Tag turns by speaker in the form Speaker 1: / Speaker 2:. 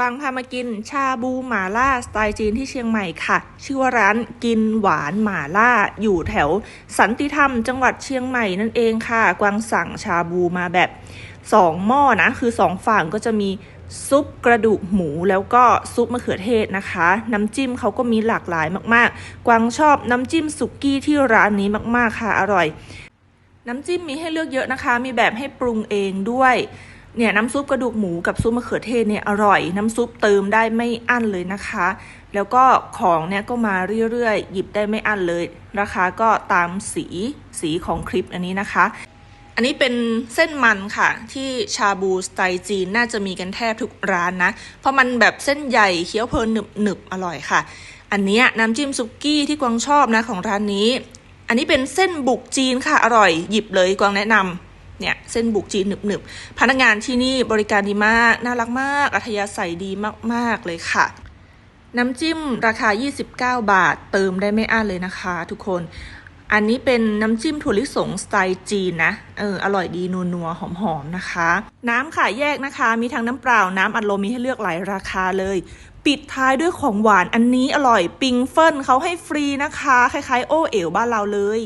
Speaker 1: กวางพามากินชาบูหมาล่าสไตล์จีนที่เชียงใหม่ค่ะ ชื่อว่าร้านกินหวานหมาล่า อยู่แถวสันติธรรมจังหวัดเชียงใหม่นั่นเองค่ะ กวางสั่งชาบูมาแบบสองหม้อนะ คือสองฝั่งก็จะมีซุปกระดูกหมูแล้วก็ซุปมะเขือเทศนะคะ น้ำจิ้มเขาก็มีหลากหลายมากๆ กวางชอบน้ำจิ้มสุกี้ที่ร้านนี้มากๆค่ะอร่อย น้ำจิ้มมีให้เลือกเยอะนะคะ มีแบบให้ปรุงเองด้วย เนี่ยน้ำซุปกระดูกหมูกับซุปมะเขือเทศเนี่ยอร่อย น้ำซุปเติมได้ไม่อั้นเลยนะคะ แล้วก็ของเนี่ยก็มาเรื่อยๆ หยิบได้ไม่อั้นเลย ราคาก็ตามสีสีของคลิปอันนี้นะคะ อันนี้เป็นเส้นมันค่ะ ที่ชาบูสไตล์จีนน่าจะมีกันแทบทุกร้านนะ เพราะมันแบบเส้นใหญ่เคี้ยวเพลินหนึบหนึบๆอร่อยค่ะ อันนี้น้ำจิ้มซุกี้ที่กวางชอบนะของร้านนี้ อันนี้เป็นเส้นบุกจีนค่ะอร่อย หยิบเลยกวางแนะนำ เนี่ยเส้นบุกจีนหนึบหนึบๆพนักงานที่นี่บริการดีมากน่ารักมาก อัธยาศัยดีมากๆเลยค่ะ น้ำจิ้มราคา 29 บาท เติมได้ไม่อั้นเลยนะคะ ทุกคนอันนี้เป็นน้ำจิ้มถั่วลิสงสไตล์จีนนะ เออ อร่อยดีนัวๆ หอมๆ นะคะ น้ำค่ะแยกนะคะ มีทั้งน้ำเปล่า น้ำอัดลมมีให้เลือกหลายราคาเลย ปิดท้ายด้วยของหวานอันนี้อร่อย ปิงเฟิลเขาให้ฟรีนะคะ คล้ายๆ โอเอ๋วบ้านเราเลย